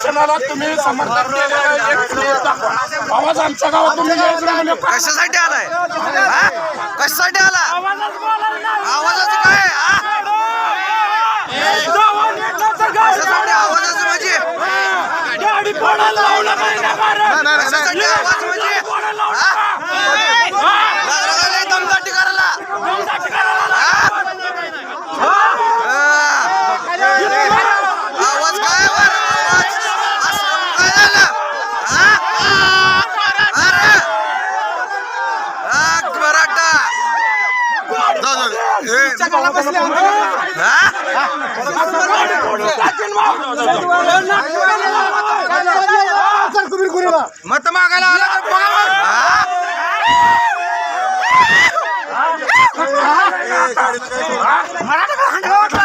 क्षणाला तुम्ही समर्थन केलेलं एक प्लेट दाखवा. आवाज आमच्या गावात म्हणजे काय? कशासाठी आलाय हा? कशासाठी आला आवाजाचं काय हा? कशासाठी आवाजाचं म्हणजे गाडी पडायला मत मागायला आला तर मराठा